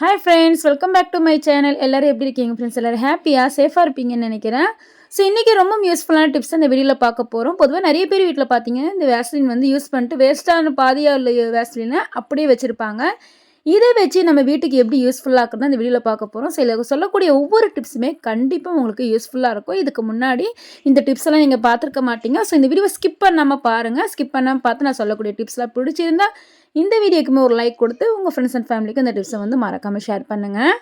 Hi friends welcome back to my channel எல்லோரும் எப்படி இருக்கீங்க ஃப்ரெண்ட்ஸ் எல்லோரும் ஹாப்பியாக சேஃபாக இருப்பீங்கன்னு நினைக்கிறேன். ஸோ இன்றைக்கி ரொம்ப யூஸ்ஃபுல்லான டிப்ஸ் இந்த வீடியோவில் பார்க்க போகிறோம் பொதுவாக நிறைய பேர் வீட்டில் பார்த்தீங்கன்னா இந்த வேஸ்லின் வந்து யூஸ் பண்ணிட்டு வேஸ்ட்டான பாதியாக உள்ள வேஸ்லினை அப்படியே வச்சுருப்பாங்க. இதை வச்சு நம்ம வீட்டுக்கு எப்படி யூஸ்ஃபுல்லாக இருக்குன்னு இந்த வீடியோவில் பார்க்க போகிறோம் சில சொல்லக்கூடிய ஒவ்வொரு டிப்ஸுமே கண்டிப்பாக உங்களுக்கு யூஸ்ஃபுல்லாக இருக்கும். இதுக்கு முன்னாடி இந்த டிப்ஸ் எல்லாம் நீங்கள் பார்த்துருக்க மாட்டீங்க. ஸோ இந்த வீடியோவை ஸ்கிப் பண்ணாமல் பாருங்கள் ஸ்கிப் பண்ணாமல் பார்த்து நான் சொல்லக்கூடிய டிப்ஸ்லாம் பிடிச்சிருந்தா இந்த வீடியோக்குமே ஒரு லைக் கொடுத்து உங்கள் ஃப்ரெண்ட்ஸ் அண்ட் ஃபேமிலிக்கு இந்த டிப்ஸை வந்து மறக்காமல் ஷேர் பண்ணுங்கள்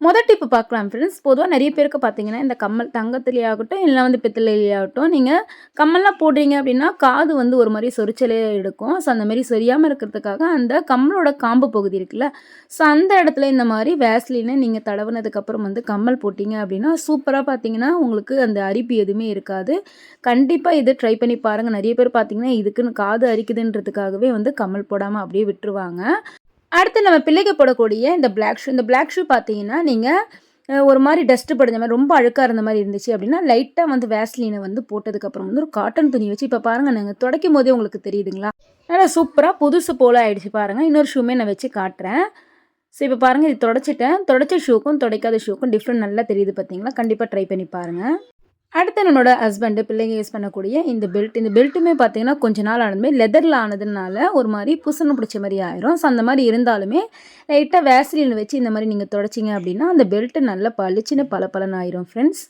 மொதல் டிப்பு பார்க்கலாம் ஃப்ரெண்ட்ஸ் பொதுவாக நிறைய பேருக்கு பார்த்தீங்கன்னா இந்த கம்மல் தங்கத்துலேயே ஆகட்டும் இல்லை வந்து பித்தளையிலே ஆகட்டும் நீங்கள் கம்மல்லாம் போடுறீங்க அப்படின்னா காது வந்து ஒரு மாதிரி சொரிச்சலே எடுக்கும். ஸோ அந்த மாதிரி சொரியாமல் இருக்கிறதுக்காக அந்த கம்மலோட காம்பு பகுதி இருக்குல்ல ஸோ அந்த இடத்துல இந்த மாதிரி வேஸ்லினை நீங்கள் தடவுனதுக்கப்புறம் வந்து கம்மல் போட்டிங்க அப்படின்னா சூப்பராக பார்த்தீங்கன்னா உங்களுக்கு அந்த அரிப்பு எதுவுமே இருக்காது. கண்டிப்பாக இது ட்ரை பண்ணி பாருங்கள் நிறைய பேர் பார்த்தீங்கன்னா இதுக்குன்னு காது அரிக்குதுன்றதுக்காகவே வந்து கம்மல் போடாமல் அப்படியே விட்டுருவாங்க. அடுத்து நம்ம பிள்ளைக்கு போடக்கூடிய இந்த பிளாக் ஷூ இந்த பிளாக் ஷூ பார்த்தீங்கன்னா நீங்கள் ஒரு மாதிரி டஸ்ட்டு படிஞ்ச மாதிரி ரொம்ப அழுக்காக இருந்த மாதிரி இருந்துச்சு அப்படின்னா லைட்டாக வந்து வேஸ்லீனை வந்து போட்டதுக்கப்புறம் வந்து ஒரு காட்டன் துணி வச்சு இப்போ பாருங்கள் நாங்கள் துடைக்கும் போதே உங்களுக்கு தெரியுதுங்களா? நல்லா சூப்பராக புதுசு போல் ஆகிடுச்சு பாருங்கள் இன்னொரு ஷூமே நான் வச்சு காட்டுறேன். ஸோ இப்போ பாருங்கள் இது தொடச்சிட்டேன். தொடச்ச ஷூக்கும் துடைக்காத ஷூக்கும் டிஃப்ரெண்ட் நல்லா தெரியுது பார்த்தீங்களா? கண்டிப்பாக ட்ரை பண்ணி பாருங்கள் அடுத்து நம்மளோட ஹஸ்பண்டு பிள்ளைங்க யூஸ் பண்ணக்கூடிய இந்த பெல்ட் இந்த பெல்ட்டுமே பார்த்தீங்கன்னா கொஞ்ச நாள் ஆனதுமே லெதரில் ஆனதுனால ஒரு மாதிரி புசணம் பிடிச்ச மாதிரி ஆயிரும். ஸோ அந்த மாதிரி இருந்தாலுமே லைட்டாக வேஸ்லின் வச்சு இந்த மாதிரி நீங்கள் தொடச்சிங்க அப்படின்னா அந்த பெல்ட்டு நல்லா பளிச்சுன்னு பல பலன் ஆயிரும் ஃப்ரெண்ட்ஸ்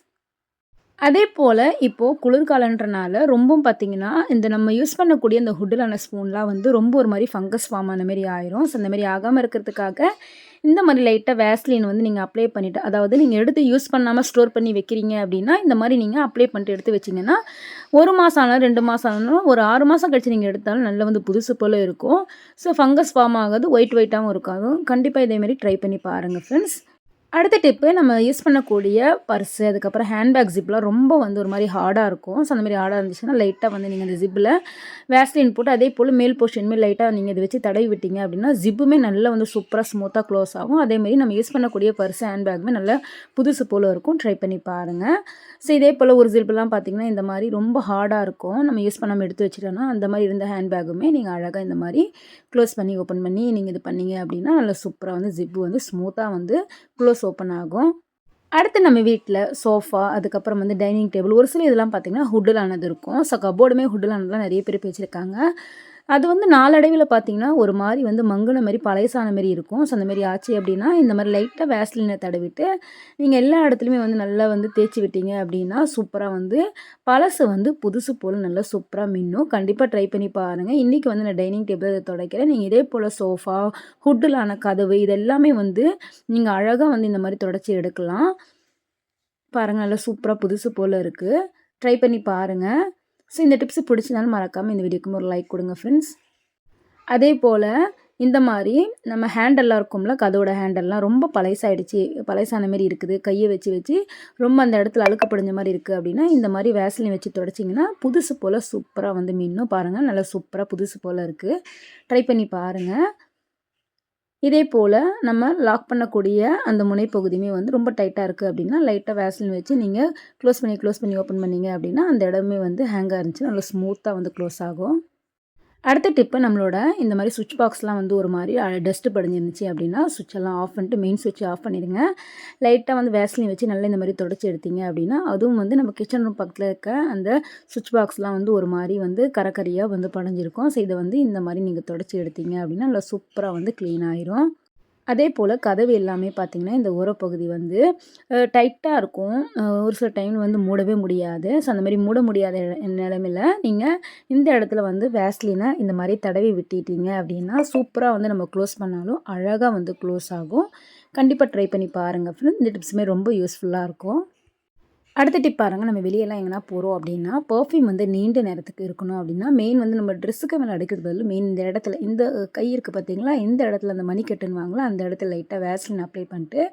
அதே போல் இப்போது குளிர்காலன்றனால ரொம்பவும் பார்த்திங்கன்னா இந்த நம்ம யூஸ் பண்ணக்கூடிய இந்த ஹுட்டிலான ஸ்பூன்லாம் வந்து ரொம்ப ஒரு மாதிரி ஃபங்கஸ் ஃபார்ம் அந்த மாதிரி ஆயிரும். ஸோ அந்த மாதிரி ஆகாமல் இருக்கிறதுக்காக இந்த மாதிரி லைட்டாக வேஸ்லின் வந்து நீங்கள் அப்ளை பண்ணிவிட்டு அதாவது நீங்கள் எடுத்து யூஸ் பண்ணாமல் ஸ்டோர் பண்ணி வைக்கிறீங்க அப்படின்னா இந்த மாதிரி நீங்கள் அப்ளை பண்ணிட்டு எடுத்து வச்சிங்கன்னா ஒரு மாதம் ஆனாலும் ரெண்டு மாதம் ஆனாலும் ஒரு ஆறு மாதம் கழிச்சு நீங்கள் எடுத்தாலும் நல்லா வந்து புதுசு போல் இருக்கும். ஸோ ஃபங்கஸ் ஃபார்ம் ஆகாது ஒயிட் ஒயிட்டாகவும் இருக்காது. கண்டிப்பாக இதேமாரி ட்ரை பண்ணி பாருங்கள் ஃப்ரெண்ட்ஸ் அடுத்த டிப்பு நம்ம யூஸ் பண்ணக்கூடிய பர்ஸு அதுக்கப்புறம் ஹேண்ட்பேக் ஜிப்லாம் ரொம்ப வந்து ஒரு மாதிரி ஹார்டாக இருக்கும். ஸோ அந்த மாதிரி ஹார்டாக இருந்துச்சுன்னா லைட்டாக வந்து நீங்கள் அந்த ஜிப்பில் வேஸ்லின் போட்டு அதே போல் மேல் போர்ஷனுமே லைட்டாக நீங்கள் இதை வச்சு தடவி விட்டீங்க அப்படின்னா ஜிப்புமே நல்லா வந்து சூப்பராக ஸ்மூத்தாக க்ளோஸ் ஆகும். அதேமாரி நம்ம யூஸ் பண்ணக்கூடிய பர்ஸு ஹேண்ட்பேக்குமே நல்லா புதுசு போல் இருக்கும். ட்ரை பண்ணி பாருங்கள் ஸோ இதே போல் ஒரு ஜிப்லாம் பார்த்திங்கன்னா இந்த மாதிரி ரொம்ப ஹார்டாக இருக்கும். நம்ம யூஸ் பண்ணாமல் எடுத்து வச்சுட்டோன்னா அந்த மாதிரி இருந்த ஹேண்ட்பேக்குமே நீங்கள் அழகாக இந்த மாதிரி க்ளோஸ் பண்ணி ஓப்பன் பண்ணி நீங்கள் இது பண்ணீங்க அப்படின்னா நல்லா சூப்பராக வந்து ஜிப்பு வந்து ஸ்மூத்தாக வந்து க்ளோஸ் விண்டோஸ் ஓப்பன் ஆகும். அடுத்து நம்ம வீட்டில் சோஃபா அதுக்கப்புறம் வந்து டைனிங் டேபிள் ஒரு சில இதெல்லாம் பார்த்திங்கன்னா ஹுட்டிலானது இருக்கும். ஸோ கபோர்டுமே ஹுட்டிலானதுலாம் நிறைய பேர் பேச்சிருக்காங்க அது வந்து நாளடைவில் பார்த்தீங்கன்னா ஒரு மாதிரி வந்து மங்குன மாதிரி பழையசான மாதிரி இருக்கும். ஸோ அந்த மாதிரி ஆச்சு அப்படின்னா இந்த மாதிரி லைட்டாக வேஸ்லினை தடவிட்டு நீங்கள் எல்லா இடத்துலையுமே வந்து நல்லா வந்து தேய்ச்சி விட்டீங்க அப்படின்னா சூப்பராக வந்து பழசு வந்து புதுசு போல் நல்லா சூப்பராக மின்னும். கண்டிப்பாக ட்ரை பண்ணி பாருங்கள் இன்றைக்கி வந்து நான் டைனிங் டேபிள் அதை துடைக்கிறேன். நீங்கள் இதே போல் சோஃபா ஹுட்டிலான கதவு இதெல்லாமே வந்து நீங்கள் அழகாக வந்து இந்த மாதிரி தொடச்சி எடுக்கலாம். பாருங்கள் நல்லா சூப்பராக புதுசு போல் இருக்குது ட்ரை பண்ணி பாருங்கள் ஸோ இந்த டிப்ஸ் பிடிச்சினாலும் மறக்காமல் இந்த வீடியோக்கும் ஒரு லைக் கொடுங்க ஃப்ரெண்ட்ஸ் அதே போல் இந்த மாதிரி நம்ம ஹேண்டல்லாம் இருக்கும்ல கதோட ஹேண்டல்லாம் ரொம்ப பழசாயிடுச்சு. பழசான மாதிரி இருக்குது. கையை வச்சு வச்சு ரொம்ப அந்த இடத்துல அழுக்கப்படிஞ்ச மாதிரி இருக்குது அப்படின்னா இந்த மாதிரி வேசலின் வச்சு தொடச்சிங்கன்னா புதுசு போல் சூப்பராக வந்து மீனும் பாருங்கள் நல்லா சூப்பராக புதுசு போல் இருக்குது ட்ரை பண்ணி பாருங்கள் இதே போல் நம்ம லாக் பண்ணக்கூடிய அந்த முனைப்பகுதியுமே வந்து ரொம்ப டைட்டாக இருக்குது அப்படின்னா லைட்டாக வேஸ்லின் வச்சு நீங்கள் க்ளோஸ் பண்ணி க்ளோஸ் பண்ணி ஓப்பன் பண்ணிங்க அப்படின்னா அந்த இடமே வந்து ஹேங்காக இருந்துச்சு நல்லா ஸ்மூத்தாக வந்து க்ளோஸ் ஆகும். அடுத்த டிப்பு நம்மளோட இந்த மாதிரி சுவிட்ச் பாக்ஸ்லாம் வந்து ஒரு மாதிரி டஸ்ட்டு படிஞ்சிருந்துச்சு அப்படின்னா சுவிட்செல்லாம் ஆஃப் பண்ணிட்டு மெயின் சுவிட்ச் ஆஃப் பண்ணிடுங்க. லைட்டாக வந்து வேஸ்லின் வச்சு நல்லா இந்த மாதிரி தொடச்சி எடுத்தீங்க அப்படின்னா அதுவும் வந்து நம்ம கிச்சன் ரூம் பக்கத்தில் இருக்க அந்த சுவிட்ச் பாக்ஸ்லாம் வந்து ஒரு மாதிரி வந்து கரக்கரியாக வந்து படைஞ்சிருக்கும். ஸோ இதை வந்து இந்த மாதிரி நீங்கள் தொடச்சி எடுத்தீங்க அப்படின்னா நல்லா சூப்பராக வந்து க்ளீன் ஆயிரும். அதே போல் கதவு எல்லாமே பார்த்திங்கன்னா இந்த உரப்பகுதி வந்து டைட்டாக இருக்கும். ஒரு சில டைம் வந்து மூடவே முடியாது. ஸோ அந்த மாதிரி மூட முடியாத நிலமையில் நீங்கள் இந்த இடத்துல வந்து வேஸ்லினை இந்த மாதிரி தடவி விட்டுட்டீங்க அப்படின்னா சூப்பராக வந்து நம்ம க்ளோஸ் பண்ணாலும் அழகாக வந்து க்ளோஸ் ஆகும். கண்டிப்பாக ட்ரை பண்ணி பாருங்கள் ஃப்ரெண்ட்ஸ் இந்த டிப்ஸுமே ரொம்ப யூஸ்ஃபுல்லாக இருக்கும். அடுத்த டிப் பாருங்கள் நம்ம வெளியெல்லாம் எங்கன்னா போகிறோம் அப்படின்னா பர்ஃப்யூம் வந்து நீண்ட நேரத்துக்கு இருக்கணும் அப்படின்னா மெயின் வந்து நம்ம ட்ரெஸ்ஸுக்கு மேலே அடிக்கிறது பதில் மெயின் இந்த இடத்துல இந்த கை இருக்குது பார்த்தீங்களா இந்த இடத்துல அந்த மணி கட்டுன்னு அந்த இடத்துல லைட்டாக வேஸ்லின் அப்ளை பண்ணிட்டு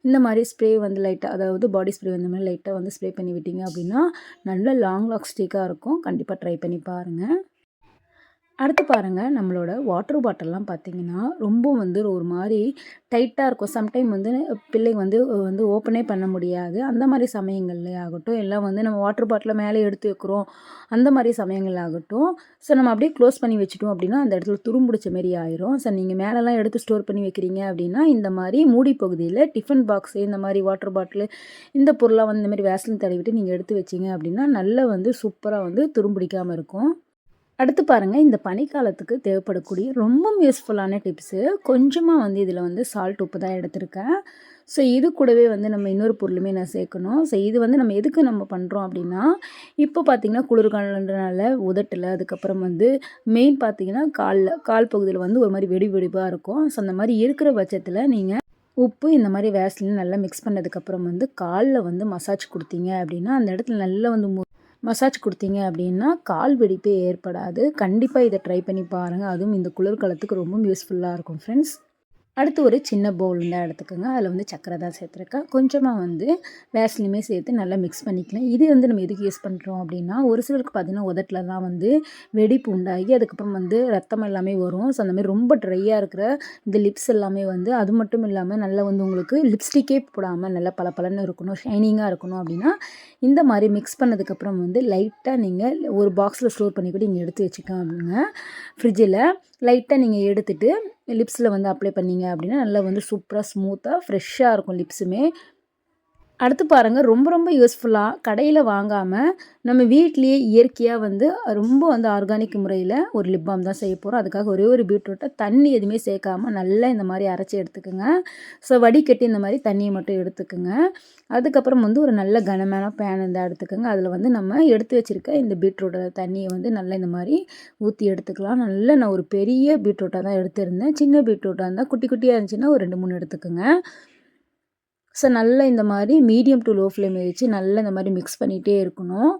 இந்த மாதிரி ஸ்ப்ரே வந்து லைட்டாக அதாவது பாடி ஸ்ப்ரே அந்த மாதிரி லைட்டாக வந்து ஸ்ப்ரே பண்ணி விட்டீங்க அப்படின்னா நல்ல லாங் லாக் ஸ்டிக்காக இருக்கும். கண்டிப்பாக ட்ரை பண்ணி பாருங்கள் அடுத்து பாருங்கள் நம்மளோட வாட்டர் பாட்டில்லாம் பார்த்தீங்கன்னா ரொம்ப வந்து ஒரு மாதிரி டைட்டாக இருக்கும். சம்டைம் வந்து பிள்ளைங்க வந்து வந்து ஓப்பனே பண்ண முடியாது. அந்த மாதிரி சமயங்கள்லேயே ஆகட்டும். எல்லாம் வந்து நம்ம வாட்டர் பாட்டிலை மேலே எடுத்து வைக்கிறோம். அந்த மாதிரி சமயங்கள் ஆகட்டும். ஸோ நம்ம அப்படியே க்ளோஸ் பண்ணி வச்சுட்டோம் அப்படின்னா அந்த இடத்துல துரும்பிடிச்ச மாரி ஆயிரும். ஸோ நீங்கள் மேலெலாம் எடுத்து ஸ்டோர் பண்ணி வைக்கிறீங்க அப்படின்னா இந்த மாதிரி மூடி பகுதியில் டிஃபன் பாக்ஸு இந்த மாதிரி வாட்டர் பாட்டிலு இந்த பொருளாக வந்து இந்த மாதிரி வேஸ்லின் தடவிட்டு நீங்கள் எடுத்து வச்சிங்க அப்படின்னா நல்லா வந்து சூப்பராக வந்து துரும்பிடிக்காமல் இருக்கும். அடுத்து பாருங்கள் இந்த பனிக்காலத்துக்கு தேவைப்படக்கூடிய ரொம்ப யூஸ்ஃபுல்லான டிப்ஸு கொஞ்சமாக வந்து இதில் வந்து சால்ட் உப்பு தான் எடுத்திருக்கேன். ஸோ இது கூடவே வந்து நம்ம இன்னொரு பொருளுமே நான் சேர்க்கணும். ஸோ இது வந்து நம்ம எதுக்கு நம்ம பண்ணுறோம் அப்படின்னா இப்போ பார்த்திங்கன்னா குளிர்காலன்றனால உதட்டில் அதுக்கப்புறம் வந்து மெயின் பார்த்திங்கன்னா காலில் கால் பகுதியில் வந்து ஒரு மாதிரி வெடி வெடிப்பாக இருக்கும். ஸோ அந்த மாதிரி இருக்கிற பட்சத்தில் நீங்கள் உப்பு இந்த மாதிரி வேஸ்லின் நல்லா மிக்ஸ் பண்ணதுக்கப்புறம் வந்து காலில் வந்து மசாஜ் கொடுத்தீங்க அப்படின்னா அந்த இடத்துல நல்லா வந்து மசாஜ் கொடுத்தீங்க அப்படின்னா கால் வெடிப்பே ஏற்படாது. கண்டிப்பாக இதை ட்ரை பண்ணி பாருங்கள் அதுவும் இந்த குளிர்காலத்துக்கு ரொம்ப யூஸ்ஃபுல்லாக இருக்கும் ஃப்ரெண்ட்ஸ் அடுத்து ஒரு சின்ன பவுல் தான் எடுத்துக்கோங்க. அதில் வந்து சக்கரை தான் சேர்த்துருக்கேன். கொஞ்சமாக வந்து வேஸ்லையுமே சேர்த்து நல்லா மிக்ஸ் பண்ணிக்கலாம். இது வந்து நம்ம எதுக்கு யூஸ் பண்ணுறோம் அப்படின்னா ஒரு சிலருக்கு பார்த்திங்கன்னா உதட்டிலலாம் வந்து வெடிப்பு உண்டாகி அதுக்கப்புறம் வந்து ரத்தம் எல்லாமே வரும். ஸோ அந்தமாதிரி ரொம்ப ட்ரையாக இருக்கிற இந்த லிப்ஸ் எல்லாமே வந்து அது மட்டும் இல்லாமல் நல்லா வந்து உங்களுக்கு லிப்ஸ்டிக்கே போடாமல் நல்லா பல பலன்னு இருக்கணும் ஷைனிங்காக இருக்கணும் அப்படின்னா இந்த மாதிரி மிக்ஸ் பண்ணதுக்கப்புறம் வந்து லைட்டாக நீங்கள் ஒரு பாக்ஸில் ஸ்டோர் பண்ணி கூட நீங்கள் எடுத்து வச்சுக்கோங்க அப்படிங்க. ஃப்ரிட்ஜில் லைட்டாக நீங்கள் எடுத்துகிட்டு லிப்ஸில் வந்து அப்ளை பண்ணிங்க அப்படின்னா நல்லா வந்து சூப்பராக ஸ்மூத்தாக ஃப்ரெஷ்ஷாக இருக்கும் லிப்ஸுமே அடுத்து பாருங்கள் ரொம்ப ரொம்ப யூஸ்ஃபுல்லாக கடையில் வாங்காமல் நம்ம வீட்லேயே இயற்கையாக வந்து ரொம்ப வந்து ஆர்கானிக் முறையில் ஒரு லிப் பாம் தான் செய்ய போகிறோம் அதுக்காக ஒரே ஒரு பீட்ரூட்டை தண்ணி எதுவுமே சேர்க்காமல் நல்லா இந்த மாதிரி அரைச்சி எடுத்துக்கோங்க. ஸோ வடிகட்டி இந்த மாதிரி தண்ணியை மட்டும் எடுத்துக்கோங்க. அதுக்கப்புறம் வந்து ஒரு நல்ல கனமான பேன் இருந்தால் எடுத்துக்கோங்க. அதில் வந்து நம்ம எடுத்து வச்சுருக்க இந்த பீட்ரூட்டோட தண்ணியை வந்து நல்லா இந்த மாதிரி ஊற்றி எடுத்துக்கலாம். நல்லா நான் ஒரு பெரிய பீட்ரூட்டாக தான் எடுத்திருந்தேன். சின்ன பீட்ரூட்டாக இருந்தால் குட்டி குட்டியாக இருந்துச்சுன்னா ஒரு ரெண்டு மூணு எடுத்துக்கோங்க. ஸோ நல்லா இந்த மாதிரி மீடியம் டு லோ ஃப்ளேம் வச்சு நல்லா இந்த மாதிரி மிக்ஸ் பண்ணிகிட்டே இருக்கணும்.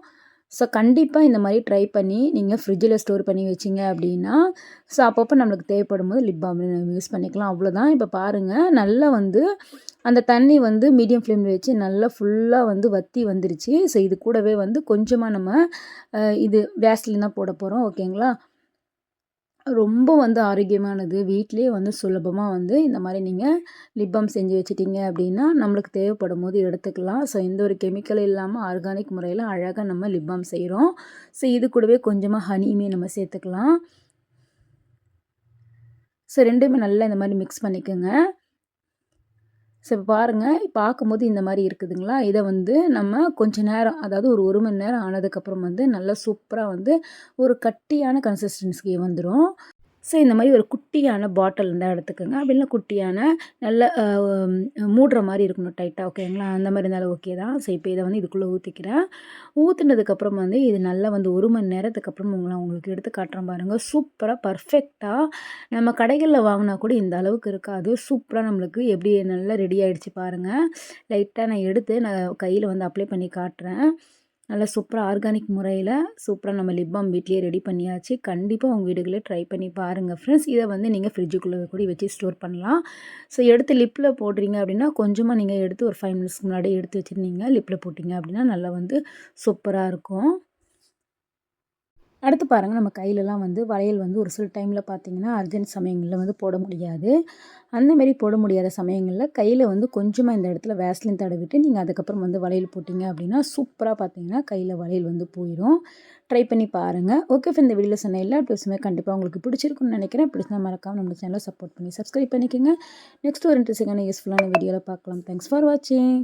ஸோ கண்டிப்பாக இந்த மாதிரி ட்ரை பண்ணி நீங்கள் ஃப்ரிட்ஜில் ஸ்டோர் பண்ணி வச்சிங்க அப்படின்னா ஸோ அப்பப்போ நம்மளுக்கு தேவைப்படும் போது லிப் பாம் நம்ம யூஸ் பண்ணிக்கலாம். அவ்வளோதான் இப்போ பாருங்கள் நல்லா வந்து அந்த தண்ணி வந்து மீடியம் ஃப்ளேமில் வச்சு நல்லா ஃபுல்லாக வந்து வத்தி வந்துருச்சு. ஸோ இது கூடவே வந்து கொஞ்சமாக நம்ம இது வேஸ்லின் தான் போட போகிறோம் ஓகேங்களா ரொம்ப வந்து ஆரோக்கியமானது. வீட்டிலேயே வந்து சுலபமாக வந்து இந்த மாதிரி நீங்கள் லிப் பாம் செஞ்சு வச்சுட்டிங்க அப்படின்னா நம்மளுக்கு தேவைப்படும் போது எடுத்துக்கலாம். ஸோ எந்த ஒரு கெமிக்கல் இல்லாமல் ஆர்கானிக் முறையில் அழகாக நம்ம லிப் பாம் செய்கிறோம் ஸோ இது கூடவே கொஞ்சமாக ஹனியுமே நம்ம சேர்த்துக்கலாம். ஸோ ரெண்டுமே நல்லா இந்த மாதிரி மிக்ஸ் பண்ணிக்கோங்க. ஸோ பாருங்கள் பார்க்கும்போது இந்த மாதிரி இருக்குதுங்களா? இதை வந்து நம்ம கொஞ்சம் நேரம் அதாவது ஒரு ஒரு மணி நேரம் ஆனதுக்கப்புறம் வந்து நல்லா சூப்பராக வந்து ஒரு கட்டியான கன்சிஸ்டன்சிக்கு வந்துடும் ஸோ இந்த மாதிரி ஒரு குட்டியான பாட்டில் இருந்தால் எடுத்துக்கோங்க. அப்படின்னா குட்டியான நல்ல மூடுற மாதிரி இருக்கணும் டைட்டாக ஓகேங்களா? அந்த மாதிரி இருந்தாலும் ஓகே தான். ஸோ இப்போ இதை வந்து இதுக்குள்ளே ஊற்றிக்கிறேன் ஊற்றுனதுக்கப்புறம் வந்து இது நல்லா வந்து ஒரு மணி நேரத்துக்கு அப்புறம் உங்களை உங்களுக்கு எடுத்து காட்டுறேன் பாருங்கள் சூப்பராக பர்ஃபெக்டாக நம்ம கடைகளில் வாங்கினா கூட இந்த அளவுக்கு இருக்காது. சூப்பராக நம்மளுக்கு எப்படி நல்லா ரெடி ஆகிடுச்சு பாருங்கள் லைட்டாக நான் எடுத்து நான் கையில் வந்து அப்ளை பண்ணி காட்டுறேன். நல்லா சூப்பராக ஆர்கானிக் முறையில் சூப்பராக நம்ம லிப் பாம் வீட்லேயே ரெடி பண்ணியாச்சு. கண்டிப்பாக உங்கள் வீடுகளே ட்ரை பண்ணி பாருங்கள் ஃப்ரெண்ட்ஸ் இதை வந்து நீங்கள் ஃப்ரிட்ஜுக்குள்ளே கூட வச்சு ஸ்டோர் பண்ணலாம். ஸோ எடுத்து லிப்பில் போடுறீங்க அப்படின்னா கொஞ்சமாக நீங்கள் எடுத்து ஒரு ஃபைவ் மினிட்ஸ்க்கு முன்னாடி எடுத்து வச்சுருந்தீங்க. லிப்பில் போட்டிங்க அப்படின்னா நல்லா வந்து சூப்பராக இருக்கும். அடுத்து பாருங்கள் நம்ம கையிலலாம் வந்து வளையல் வந்து ஒரு சில டைமில் பார்த்திங்கன்னா அர்ஜென்ட் சமயங்களில் வந்து போட முடியாது. அந்தமாரி போட முடியாத சமயங்களில் கையில் வந்து கொஞ்சமாக இந்த இடத்துல வேஸ்லின் தடவிட்டு நீங்கள் அதுக்கப்புறம் வந்து வளையல் போட்டிங்க அப்படின்னா சூப்பராக பார்த்தீங்கன்னா கையில் வளையல் வந்து போயிடும் ட்ரை பண்ணி பாருங்கள் ஓகே இப்போ இந்த வீடியோவில் சொன்ன எல்லா டிப்ஸுமே கண்டிப்பாக உங்களுக்கு பிடிச்சிருக்குன்னு நினைக்கிறேன். பிடிச்சா மறக்காமல் நம்ம சேனலை சப்போர்ட் பண்ணி சப்ஸ்கிரைப் பண்ணிக்கோங்க. நெக்ஸ்ட் ஒரு இன்ட்ரெஸ்டிங்கான யூஸ்ஃபுல்லான வீடியோவில் பார்க்கலாம் தேங்க்ஸ் ஃபார் வாட்சிங்